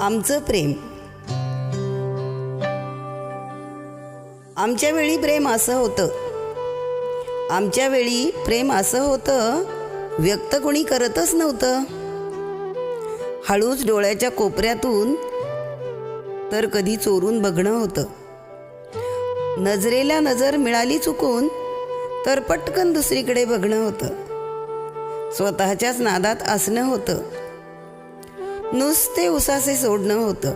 आमचं प्रेम. आमच्या वेळी प्रेम असं होतं. आमच्या वेळी प्रेम असं होतं व्यक्त कोणी करतच नव्हतं. हळूच डोळ्याच्या कोपऱ्यातून तर कधी चोरून बघणं होतं. नजरेला नजर मिळाली चुकून तर पटकन दुसरीकडे बघणं होतं. स्वतःच्याच नादात असणं होतं. नुसते उसासे सोडणं होतं.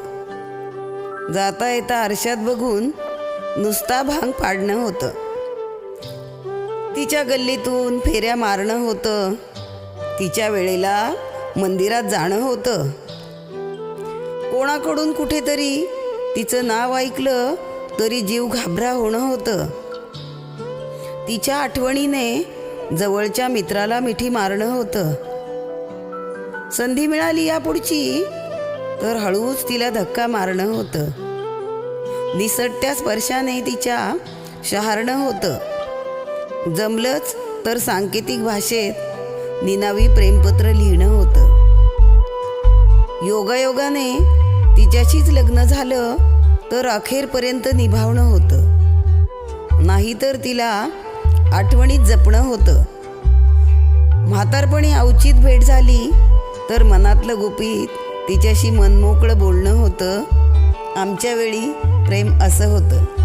जाता येता आरशात बघून नुसता भांग पाडणं होतं. तिच्या गल्लीतून फेऱ्या मारणं होतं. तिच्या वेळेला मंदिरात जाणं होतं. कोणाकडून कुठेतरी तिचं नाव ऐकलं तरी जीव घाबरा होणं होतं. तिच्या आठवणीने जवळच्या मित्राला मिठी मारणं होतं. संधी मिळाली या पुढची तर हळूच तिला धक्का मारणं होतं. निसटत्या स्पर्शाने तिच्या शहारणं होतं. जमलंच तर सांकेतिक भाषेत निनावी प्रेमपत्र लिहिणं होतं. योगायोगाने तिच्याशीच लग्न झालं तर अखेरपर्यंत निभावणं होतं. नाहीतर तिला आठवणीत जपणं होतं. म्हातारपणी अवचित भेट झाली तर मनातलं गुपित तिच्याशी मनमोकळं बोलणं होतं. आमच्या वेळी प्रेम असं होतं.